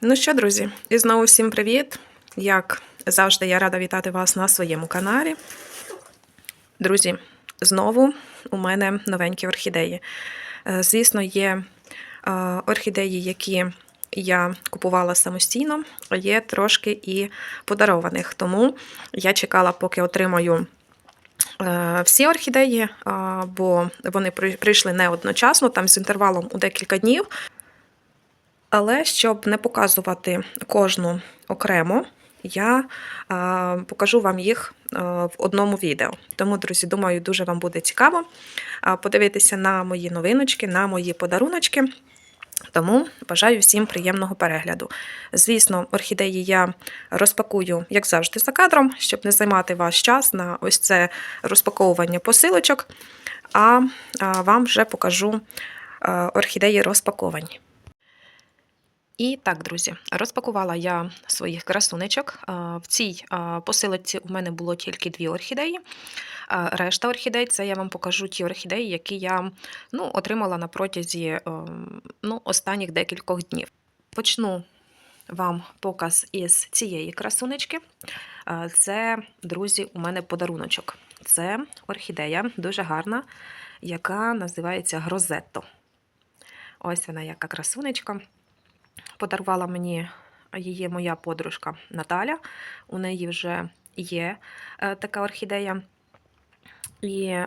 Ну що, друзі, і знову всім привіт! Як завжди, я рада вітати вас на своєму каналі. Друзі, знову у мене новенькі орхідеї. Е, Звісно, є е, орхідеї, які я купувала самостійно, є трошки і подарованих. Тому я чекала, поки отримаю е, всі орхідеї, бо вони прийшли не одночасно, там з інтервалом у декілька днів. Але щоб не показувати кожну окремо, я а, покажу вам їх в одному відео. Тому, друзі, думаю, дуже вам буде цікаво подивитися на мої новиночки, на мої подаруночки. Тому бажаю всім приємного перегляду. Звісно, орхідеї я розпакую, як завжди, за кадром, щоб не займати ваш час на ось це розпаковування посилочок. А вам вже покажу орхідеї розпаковані. І так, друзі, розпакувала я своїх красунечок. В цій посилочці у мене було тільки дві орхідеї. Решта орхідей це я вам покажу ті орхідеї, які я ну, отримала на протязі ну, останніх декількох днів. Почну вам показ із цієї красунечки. Це, друзі, у мене подаруночок. Це орхідея дуже гарна, яка називається Грозетто. Ось вона, яка красунечка. Подарувала мені її моя подружка Наталя. У неї вже є е, така орхідея. І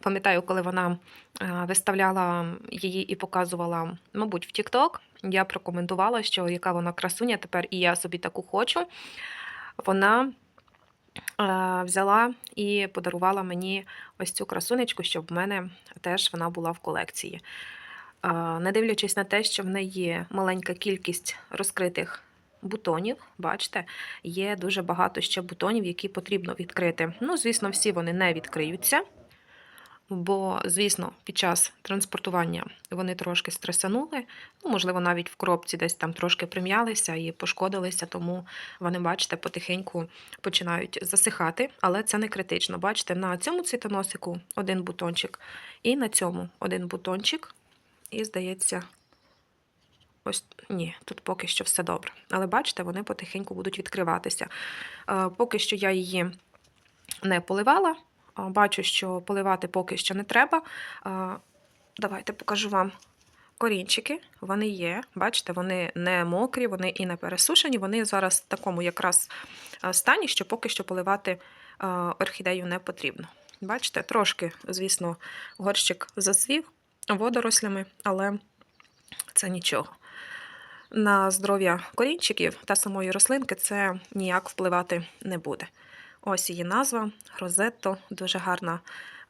пам'ятаю, коли вона е, виставляла її і показувала, мабуть, в TikTok, я прокоментувала, що яка вона красуня тепер, і я собі таку хочу. Вона е, взяла і подарувала мені ось цю красунечку, щоб в мене теж вона була в колекції. Не дивлячись на те, що в неї маленька кількість розкритих бутонів, бачите, є дуже багато ще бутонів, які потрібно відкрити. Ну, звісно, всі вони не відкриються, бо, звісно, під час транспортування вони трошки стресанули. Ну, можливо, навіть в коробці десь там трошки прим'ялися і пошкодилися, тому вони, бачите, потихеньку починають засихати, але це не критично. Бачите, на цьому цвітоносику один бутончик, і на цьому один бутончик. І, здається, ось ні, тут поки що все добре. Але бачите, вони потихеньку будуть відкриватися. Е, Поки що я її не поливала. Е, Бачу, що поливати поки що не треба. Е, Давайте покажу вам корінчики. Вони є. Бачите, вони не мокрі, вони і не пересушені. Вони зараз в такому якраз стані, що поки що поливати орхідею не потрібно. Бачите, трошки, звісно, горщик засвів водорослями, але це нічого. На здоров'я корінчиків та самої рослинки це ніяк впливати не буде. Ось її назва Розетто, дуже гарна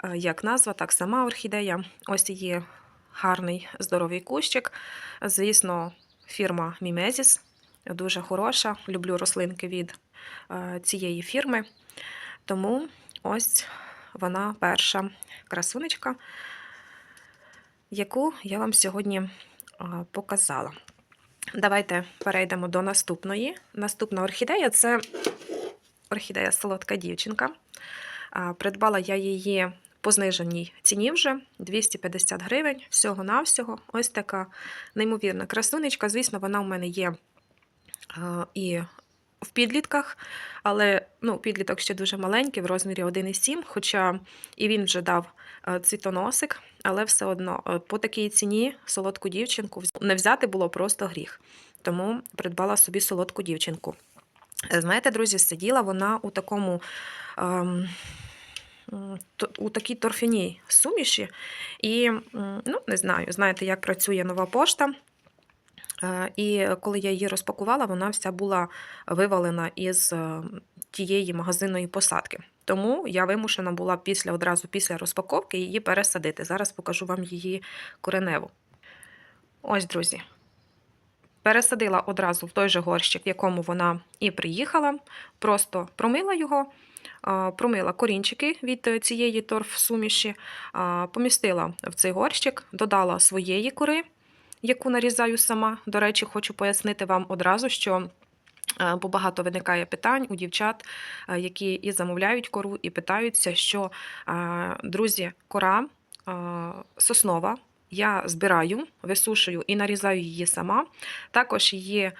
е, як назва, так сама орхідея. Ось її гарний здоровий кущик. Звісно, фірма Мімезіс дуже хороша. Люблю рослинки від е, цієї фірми. Тому ось вона перша красунечка яку я вам сьогодні показала. Давайте перейдемо до наступної. Наступна орхідея це орхідея солодка дівчинка. Придбала я її по зниженій ціні вже 250 гривень, всього-навсього. Ось така неймовірна красунечка. Звісно, вона у мене є і в підлітках, але ну, підліток ще дуже маленький, в розмірі 1,7, хоча і він вже дав цвітоносик, але все одно е, по такій ціні солодку дівчинку не взяти було просто гріх. Тому придбала собі солодку дівчинку. Е, Знаєте, друзі, сиділа вона у такому. Ем, у такій торфяній суміші, і ну, не знаю, знаєте, як працює нова пошта. Е, І коли я її розпакувала, вона вся була вивалена із е, тієї магазинної посадки. Тому я вимушена була після одразу після розпаковки її пересадити. Зараз покажу вам її кореневу. Ось, друзі. Пересадила одразу в той же горщик, в якому вона і приїхала. Просто промила його, промила корінчики від цієї торф-суміші, помістила в цей горщик, додала своєї кори, яку нарізаю сама. До речі, хочу пояснити вам одразу, що. Е, Бо багато виникає питань у дівчат, е, які і замовляють кору, і питаються, що е, друзі, кора соснова я збираю, висушую і нарізаю її сама. Також її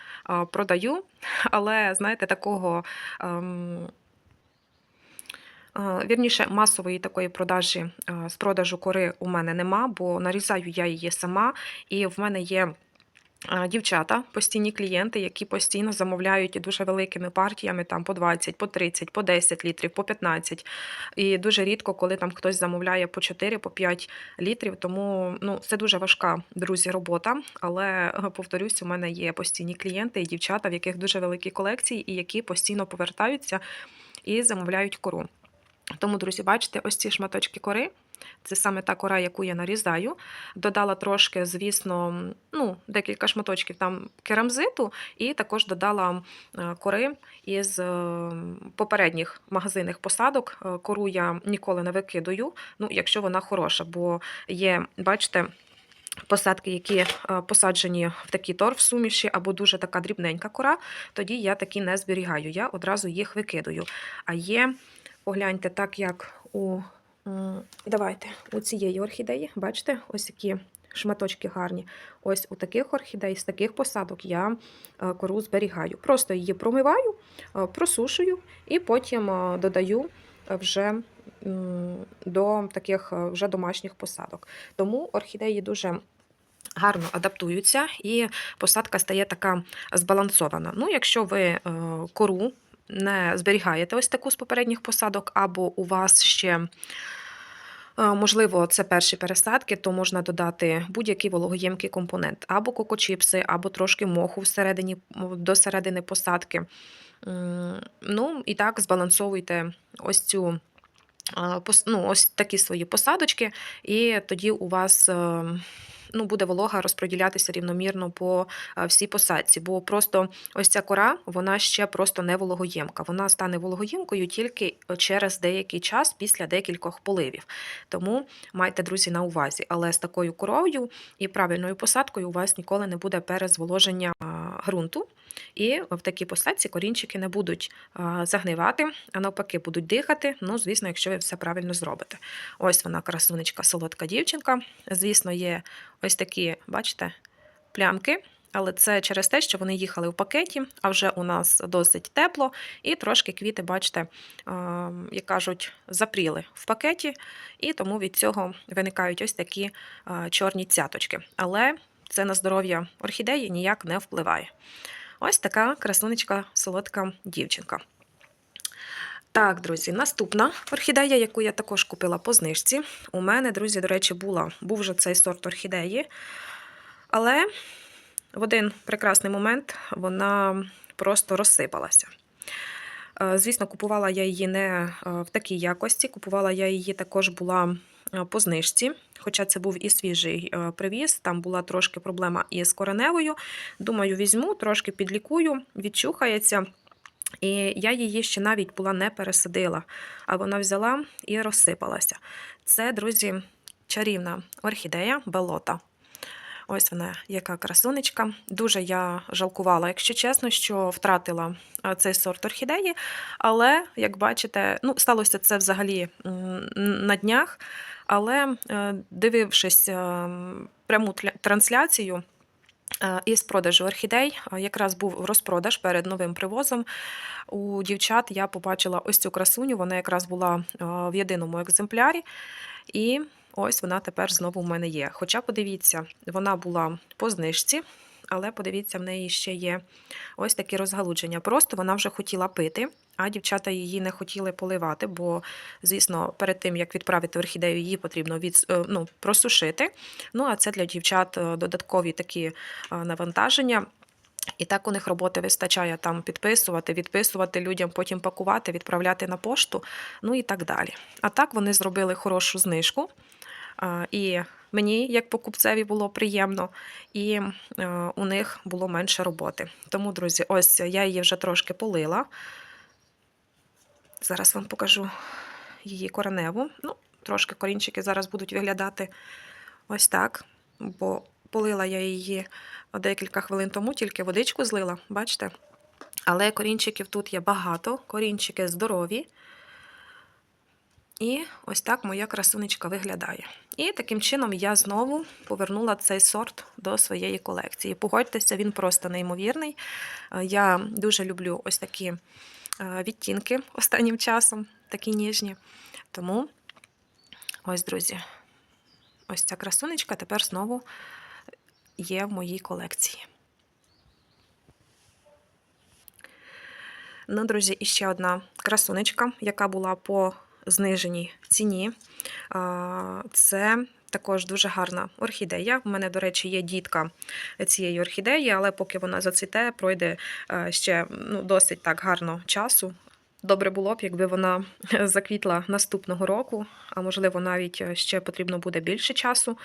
продаю, але, знаєте, такого. ем, Вірніше, масової такої продажі з продажу кори у мене нема, бо нарізаю я її сама, і в мене є дівчата, постійні клієнти, які постійно замовляють дуже великими партіями, там по 20, по 30, по 10 літрів, по 15. І дуже рідко, коли там хтось замовляє по 4, по 5 літрів. Тому ну, це дуже важка, друзі, робота. Але е, повторюсь, у мене є постійні клієнти і дівчата, в яких дуже великі колекції, і які постійно повертаються і замовляють кору. Тому, друзі, бачите, ось ці шматочки кори. Це саме та кора, яку я нарізаю. Додала трошки, звісно, ну, декілька шматочків там керамзиту, і також додала е, кори із е, попередніх магазинних посадок. Е, Кору я ніколи не викидаю, ну, якщо вона хороша, бо є, бачите, посадки, які посаджені в такий торф суміші, або дуже така дрібненька кора, тоді я такі не зберігаю, я одразу їх викидаю. А є, погляньте, так як у давайте, у цієї орхідеї, бачите, ось такі шматочки гарні. Ось у таких орхідей, з таких посадок я е, кору зберігаю. Просто її промиваю, е, просушую і потім е, додаю вже до таких вже домашніх посадок. Тому орхідеї дуже гарно адаптуються, і посадка стає така збалансована. Ну, якщо ви кору не зберігаєте ось таку з попередніх посадок, або у вас ще. е, Можливо, це перші пересадки, то можна додати будь-який вологоємкий компонент, або кокочіпси, або трошки моху всередині, до середини посадки. Ну, і так збалансовуйте ось цю ну, ось такі свої посадочки, і тоді у вас е, ну, буде волога розподілятися рівномірно по е, всій посадці. Бо просто ось ця кора, вона ще просто не вологоємка. Вона стане вологоємкою тільки через деякий час після декількох поливів. Тому майте, друзі, на увазі. Але з такою корою і правильною посадкою у вас ніколи не буде перезволоження а, ґрунту. І в такій посадці корінчики не будуть загнивати, а навпаки, будуть дихати. Ну, звісно, якщо ви все правильно зробите. Ось вона, красунечка, солодка дівчинка. Звісно, є ось такі, бачите, плямки. Але це через те, що вони їхали в пакеті, а вже у нас досить тепло, і трошки квіти, бачите, як кажуть, запріли в пакеті, і тому від цього виникають ось такі чорні цяточки. Але це на здоров'я орхідеї ніяк не впливає. Ось така красунечка, солодка дівчинка. Так, друзі, наступна орхідея, яку я також купила по знижці. У мене, друзі, до речі, була, був вже цей сорт орхідеї. Але в один прекрасний момент вона просто розсипалася. Е, Звісно, купувала я її не е, в такій якості, купувала я її також була по знижці, хоча це був і свіжий е, привіз, там була трошки проблема із кореневою. Думаю, візьму, трошки підлікую, відчухається. І я її ще навіть була не пересадила, а вона взяла і розсипалася. Це, друзі, чарівна орхідея болота. Ось вона, яка красунечка. Дуже я жалкувала, якщо чесно, що втратила цей сорт орхідеї. Але, як бачите, ну, сталося це взагалі на днях. Але е, дивившись е, пряму трансляцію. е, Із продажу орхідей якраз був розпродаж перед новим привозом. У дівчат я побачила ось цю красуню. Вона якраз була е, в єдиному екземплярі. І ось вона тепер знову в мене є. Хоча, подивіться, вона була по знижці, але подивіться, в неї ще є ось такі розгалудження. Просто вона вже хотіла пити, а дівчата її не хотіли поливати, бо, звісно, перед тим, як відправити орхідею, її потрібно від, е, ну, просушити. Ну, а це для дівчат е, додаткові такі е, навантаження. І так у них роботи вистачає там підписувати, відписувати людям, потім пакувати, відправляти на пошту, ну і так далі. А так вони зробили хорошу знижку. І мені, як покупцеві, було приємно, і е, у них було менше роботи. Тому, друзі, ось я її вже трошки полила. Зараз вам покажу її кореневу. Ну, трошки корінчики зараз будуть виглядати ось так, бо полила я її декілька хвилин тому, тільки водичку злила, бачите? Але корінчиків тут є багато, корінчики здорові. І ось так моя красунечка виглядає. І таким чином я знову повернула цей сорт до своєї колекції. Погодьтеся, він просто неймовірний. Е, Я дуже люблю ось такі е, відтінки останнім часом, такі ніжні. Тому ось, друзі, ось ця красунечка тепер знову є в моїй колекції. Ну, друзі, і ще одна красунечка, яка була по зниженій ціні. Це також дуже гарна орхідея. У мене, до речі, є дітка цієї орхідеї, але поки вона зацвіте, пройде е, ще ну, досить так гарно часу. Добре було б, якби вона заквітла наступного року, а можливо, навіть е, ще потрібно буде більше часу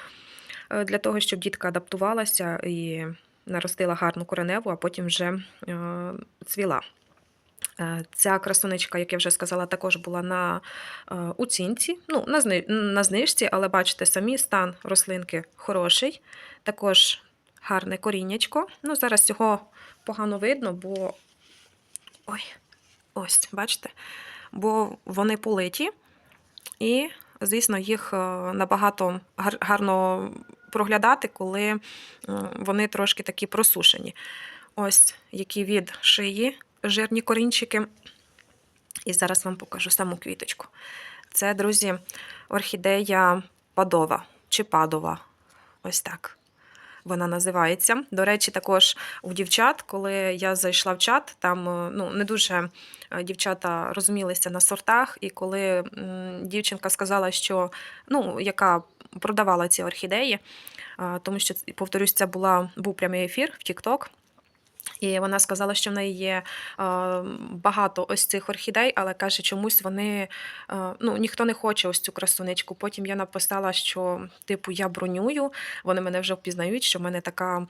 е, для того, щоб дітка адаптувалася і наростила гарну кореневу, а потім вже цвіла. Е, Ця красунечка, як я вже сказала, також була на е, оцінці, ну, на, знижці, але бачите, самі стан рослинки хороший. Також гарне коріннячко. Ну, зараз його погано видно, бо. Ой, ось, бачите? Бо вони политі, і, звісно, їх е, набагато гарно проглядати, коли вони трошки такі просушені. Ось які від шиї жирні корінчики. І зараз вам покажу саму квіточку. Це, друзі, орхідея падова чи падова. Ось так вона називається. До речі, також у дівчат, коли я зайшла в чат, там е, ну, не дуже е, дівчата розумілися на сортах, і коли дівчинка сказала, що ну, яка продавала ці орхідеї, е, тому що, повторюсь, це була, був прямий ефір в TikTok, і вона сказала, що в неї є багато ось цих орхідей, але каже, чомусь вони ну ніхто не хоче ось цю красунечку. Потім я написала, що типу я бронюю. Вони мене вже впізнають, що в мене така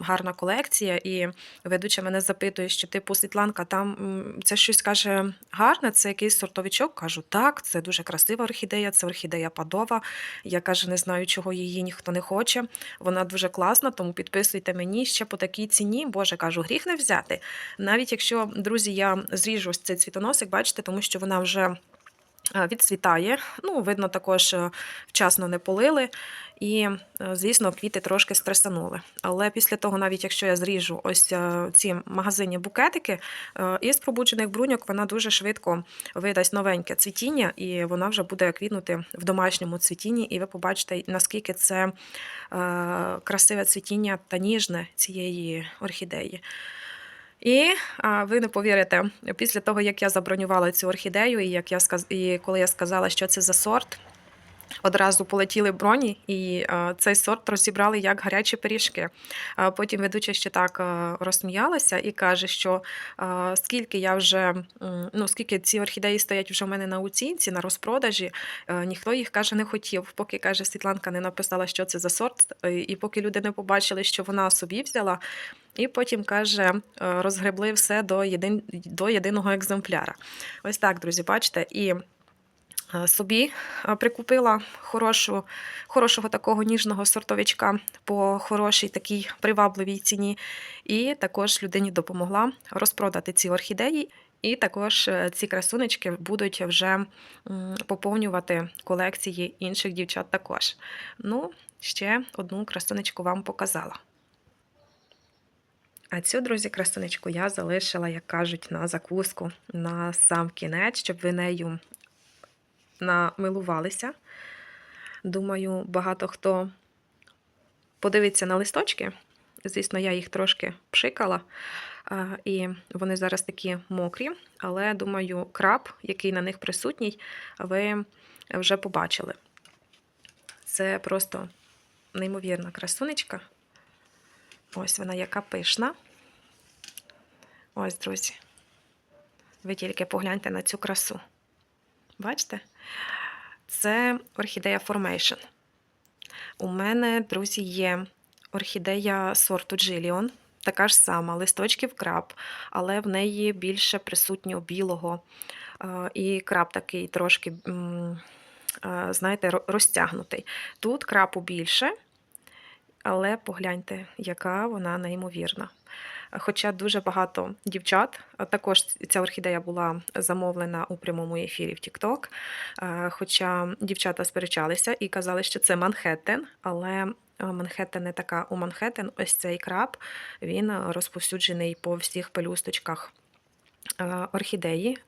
гарна колекція. І ведуча мене запитує, що типу Світланка, там це щось каже гарне, це якийсь сортовичок. Кажу, так, це дуже красива орхідея, це орхідея падова. Я каже, не знаю, чого її ніхто не хоче. Вона дуже класна, тому підписуйте мені ще по такій ціні. Боже, кажу, гріх не взяти. Навіть якщо, друзі, я зріжу цей цвітоносик, бачите, тому що вона вже відцвітає. Ну, видно, також е, вчасно не полили. І, е, звісно, квіти трошки стресанули. Але після того, навіть якщо я зріжу ось е, ці магазинні букетики, е, із пробуджених бруньок вона дуже швидко видасть новеньке цвітіння, і вона вже буде квітнути в домашньому цвітінні, і ви побачите, наскільки це е, красиве цвітіння та ніжне цієї орхідеї. І а, ви не повірите, після того, як я забронювала цю орхідею, і як я сказ... і коли я сказала, що це за сорт, одразу полетіли броні, і а, цей сорт розібрали як гарячі пиріжки. А, потім ведуча ще так а, розсміялася і каже, що скільки я вже ну скільки ці орхідеї стоять вже в мене на оцінці, на розпродажі, ніхто їх каже не хотів. Поки каже Світланка не написала, що це за сорт, е, і поки люди не побачили, що вона собі взяла. І потім каже, е, розгребли все до, єдин, до єдиного екземпляра. Ось так, друзі, бачите, і е, собі е, прикупила хорошу, хорошого такого ніжного сортовичка по хорошій такій привабливій ціні. І також людині допомогла розпродати ці орхідеї. І також е, ці красунечки будуть вже поповнювати колекції інших дівчат також. Ну, ще одну красунечку вам показала. А цю, друзі, красунечку я залишила, як кажуть, на закуску на сам кінець, щоб ви нею намилувалися. Думаю, багато хто подивиться на листочки. Звісно, я їх трошки пшикала, і вони зараз такі мокрі, але думаю, краб, який на них присутній, ви вже побачили. Це просто неймовірна красунечка. Ось вона яка пишна. Ось, друзі. Ви тільки погляньте на цю красу. Бачите? Це орхідея Formation. У мене, друзі, є орхідея сорту Джиліон. Така ж сама, листочків краб, але в неї більше присутнього білого. Е, І краб такий трошки, е, знаєте, розтягнутий. Тут крапу більше, але погляньте, яка вона неймовірна. Хоча дуже багато дівчат, також ця орхідея була замовлена у прямому ефірі в TikTok, е, Хоча дівчата сперечалися і казали, що це Манхеттен, але е, Манхеттен не така у Манхеттен. Ось цей краб він розповсюджений по всіх пелюсточках е, орхідеї.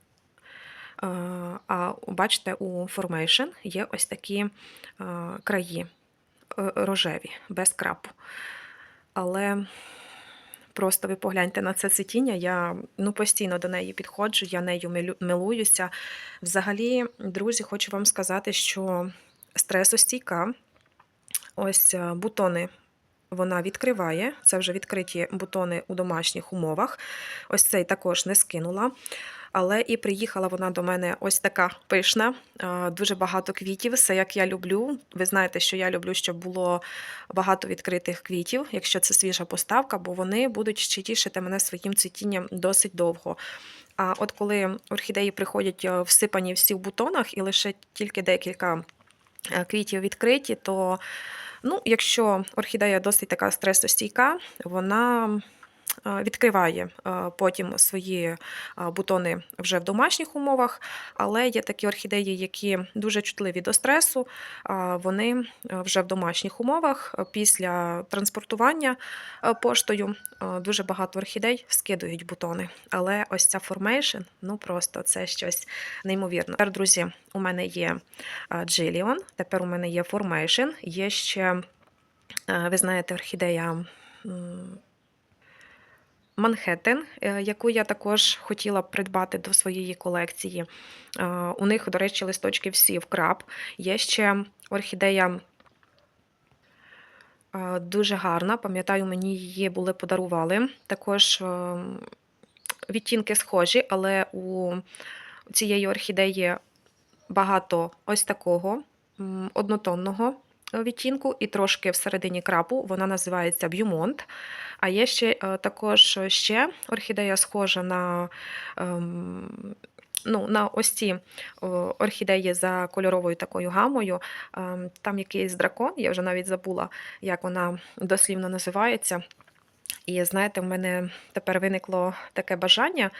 А бачите, у Formation є ось такі краї рожеві, без крапу. Але просто ви погляньте на це цвітіння. Я ну, постійно до неї підходжу, я нею милуюся. Взагалі, друзі, хочу вам сказати, що стресостійка, ось е, бутони. Вона відкриває, це вже відкриті бутони у домашніх умовах. Ось цей також не скинула. Але і приїхала вона до мене ось така пишна, дуже багато квітів, все як я люблю. Ви знаєте, що я люблю, щоб було багато відкритих квітів, якщо це свіжа поставка, бо вони будуть ще тішити мене своїм цвітінням досить довго. А от коли орхідеї приходять е, всипані всі в бутонах і лише тільки декілька е, квітів відкриті, то ну, якщо орхідея досить така стресостійка, вона відкриває е, потім свої е, бутони вже в домашніх умовах, але є такі орхідеї, які дуже чутливі до стресу. Вони е, вже в домашніх умовах е, після транспортування е, поштою е, дуже багато орхідей скидують бутони. Але ось ця формейшн, ну просто це щось неймовірне. Тепер, друзі, у мене є Джиліон, тепер у мене є Formation, є ще, е, ви знаєте, орхідея. Манхеттен, е, яку я також хотіла придбати до своєї колекції. Е, У них, до речі, листочки всі в краб. Є ще орхідея е, дуже гарна. Пам'ятаю, мені її були подарували. Також відтінки схожі, але у цієї орхідеї багато ось такого однотонного відтінку і трошки всередині крапу. Вона називається Б'юмонт. А є ще е, також ще орхідея схожа на, ем, ну, на ось ці орхідеї за кольоровою такою гамою. Ем, Там якийсь дракон, я вже навіть забула, як вона дослівно називається. І знаєте, в мене тепер виникло таке бажання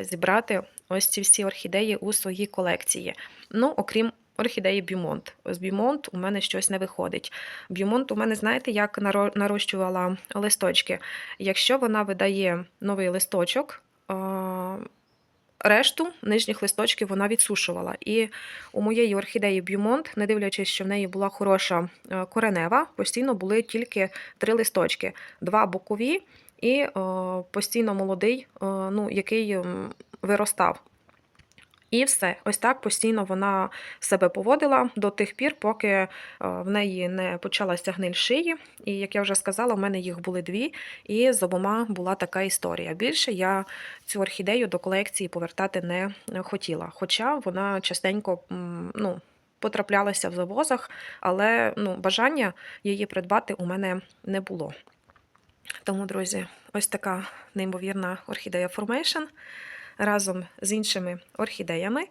зібрати ось ці всі орхідеї у своїй колекції. Ну, окрім орхідеї Бюмонт. З Бюмонт у мене щось не виходить. Бюмонт у мене, знаєте, як нарощувала листочки. Якщо вона видає новий листочок, решту нижніх листочків вона відсушувала. І у моєї орхідеї Бюмонт, не дивлячись, що в неї була хороша е, коренева, постійно були тільки три листочки: два бокові і е, постійно молодий, е, ну, який виростав. І все, ось так постійно вона себе поводила до тих пір, поки е, в неї не почалася гниль шиї. І як я вже сказала, в мене їх були дві, і з обома була така історія. Більше я цю орхідею до колекції повертати не хотіла. Хоча вона частенько ну, потраплялася в завозах, але ну, бажання її придбати у мене не було. Тому, друзі, ось така неймовірна орхідея Formation разом з іншими орхідеями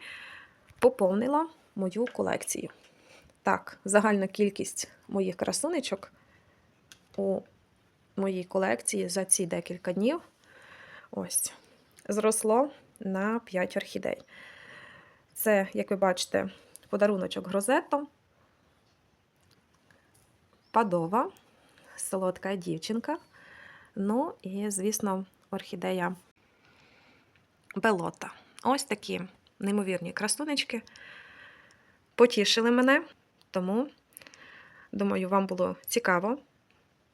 поповнила мою колекцію. Так, загальна кількість моїх красунечок у моїй колекції за ці декілька днів ось зросло на 5 орхідей. Це, як ви бачите, подаруночок Грозетто, Падова, солодка дівчинка. Ну і, звісно, орхідея Белота. Ось такі неймовірні красунечки. Потішили мене, тому, думаю, вам було цікаво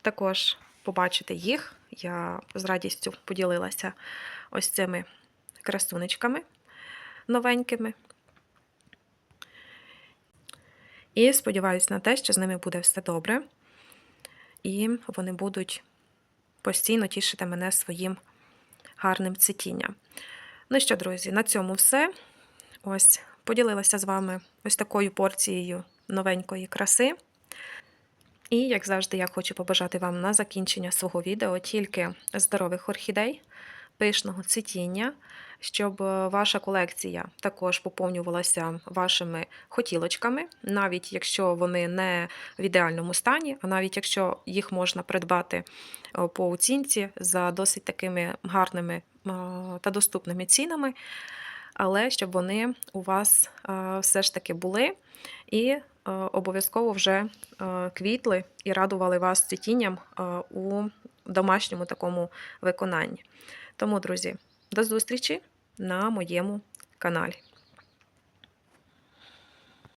також побачити їх. Я з радістю поділилася ось цими красунечками новенькими. І сподіваюся на те, що з ними буде все добре. І вони будуть постійно тішити мене своїм гарним цвітінням. Ну що, друзі, на цьому все. Ось поділилася з вами ось такою порцією новенької краси. І, як завжди, я хочу побажати вам на закінчення свого відео тільки здорових орхідей, пишного цвітіння, щоб е, ваша колекція також поповнювалася вашими хотілочками, навіть якщо вони не в ідеальному стані, а навіть якщо їх можна придбати е, по оцінці за досить такими гарними е, та доступними цінами, але щоб вони у вас все ж таки були і обов'язково вже квітли і радували вас цвітінням у домашньому такому виконанні. Тому, друзі, до зустрічі на моєму каналі.